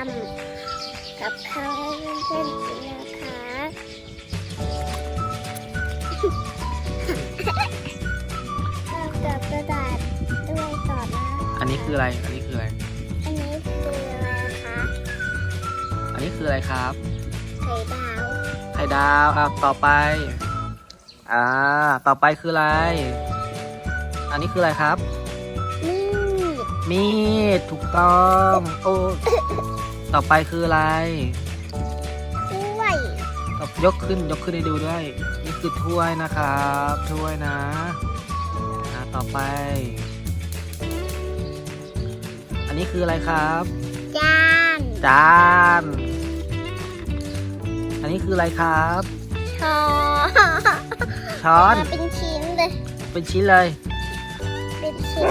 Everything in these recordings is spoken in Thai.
ำกับข้าวให้เพื่อนๆกินนะคะเรากับกระดาษด้วยก่อนนะอันนี้คืออะไร อันนี้คืออะไร อันนี้คืออะไรคะอันนี้คืออะไรครับ ไข่ดาวไข่ดาวอะต่อไป อ่า ต่อไปคืออะไร อันนี้คืออะไรครับนี่มีดถูกต้อง โอ้ ต่อไปคืออะไร ถ้วยยกขึ้นยกขึ้นให้ดูด้วย นี่คือถ้วยนะครับถ้วยนะอ่าต่อไป อันนี้คืออะไรครับ จานจาน อันนี้คืออะไรครับ ช้อนช้อน มาเป็นชิ้นเลย เป็นชิ้นเลย เป็นชิ้น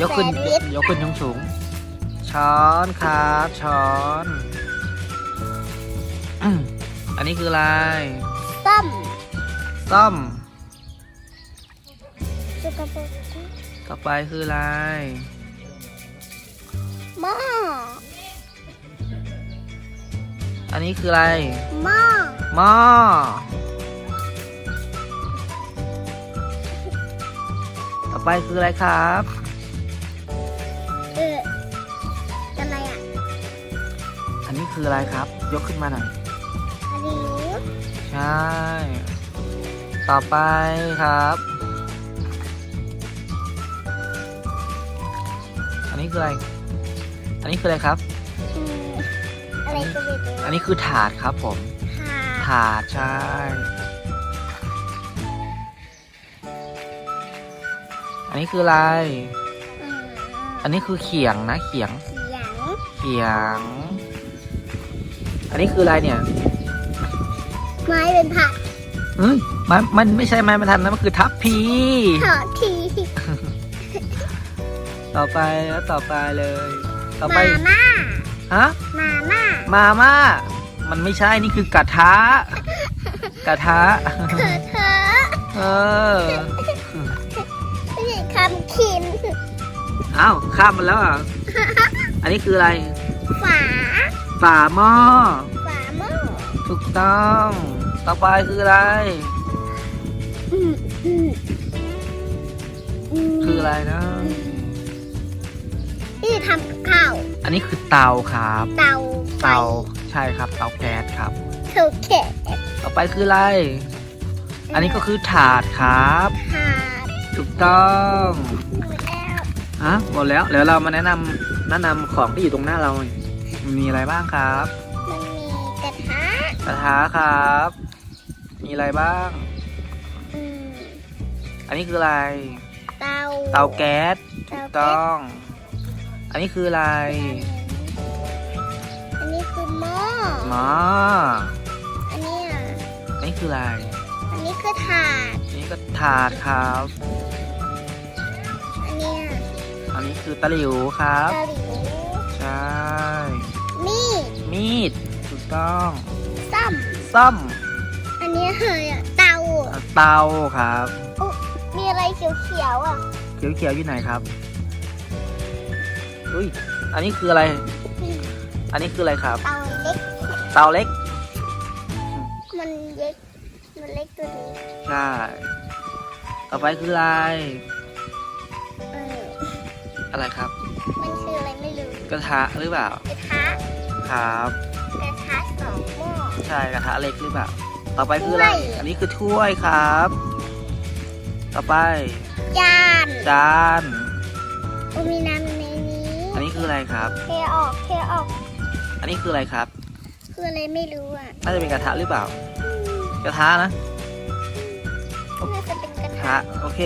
ยกขึ้นแซนด์วิชยกขึ้นสูงสูงๆ ช้อนครับช้อนอืมอันนี้คืออะไรส้มซ่อมสุกปรกต่อไปคืออะไรหม้ออันนี้คืออะไรหม้อหม้อต่อไปคืออะไรครับ คืออะไรครับ ยกขึ้นมาหน่อยอันนี้ใช่ ต่อไปครับ อันนี้คืออะไร อันนี้คืออะไรครับ อืมอะไรก็ไม่รู้อันนี้คือถาดครับผมค่ะถาดใช่ อันนี้คืออะไรอืมอันนี้คือเขียงนะเขียงเสียง เขียง อันนี้คืออะไรเนี่ย ไม้เป็นผักเฮ้ยมันมันไม่ใช่ไม้บรรทัดนะมันคือทัพพี ขอทีต่อไปแล้วต่อไปเลย ต่อไป มาม่าฮะ มาม่ามาม่า มันไม่ใช่ นี่คือกระทะ กระทะ เธอเธอเออ ไม่ใช่คำคินอ้าว ข้ามมันแล้วอะ อันนี้คืออะไร ฝา ฝาหม้อฝาหม้อถูกต้อง ต่อไปคืออะไรอืมอืมมคืออะไรนะนี่ทำกับข้าว อันนี้คือเตาครับ เตาไฟเตาใช่ครับ เตาแก๊สครับเถูกแขกต่อไปคืออะไร อันนี้ก็คือถาดครับถาดถูกต้องหมดแล้วฮะหมดแล้วเดี๋ยวเรามาแนะนำแนะนำของที่อยู่ตรงหน้าเราหน่อย มีอะไรบ้างครับ มันมีกระทะกระทะครับ มีอะไรบ้าง อืมอันนี้คืออะไร เตาเตาแก๊สถูกเตาแก๊สต้อง อันนี้คืออะไรอันนี้คือหม้อหมออันนี้อะอันนี้คืออะไร อันนี้คือถาด อันนี้ก็ถาดครับ อันเนี้ยอันนี้คือตะหลิวครับ ตะหลิว ใช่ มีดมีดถูกต้องซ้ซ่อมำอันนี้คือเตาเตาครับ อุ๊ยมีอะไรเขียวๆอะเขียวๆอยู่ไหนครับอุ้ยอันนี้คืออะไรอันนี้คืออะไรครับ เตาเล็ก เตาเล็ก มันเล็กมันเล็กตัวนี้ใช่ ต่อไปคืออะไรเอออะไรครับ มันคืออะไรไม่รู้ กระทะหรือเปล่า กระทะครับ กระทะสองหม้อ ใช่กระทะเล็กหรือเปล่า ต่อไปคืออะไร ถ้วย อันนี้คือถ้วยครับ ต่อไปจานจานโอ้มีน้ำในนี้อันนี้คืออะไรครับ เทออกเทออกอันนี้คืออะไรครับ คืออะไรไม่รู้อะน่าจะเป็นกระทะหรือเปล่า กระทะนะ น่าจะเป็นกระกระทะทะ โอเค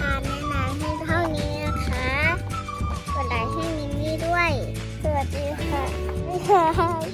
ดานแนะนำให้เท่านี้นะคะ กดไลค์ให้มินนี่ด้วย สวัสดีค่ะ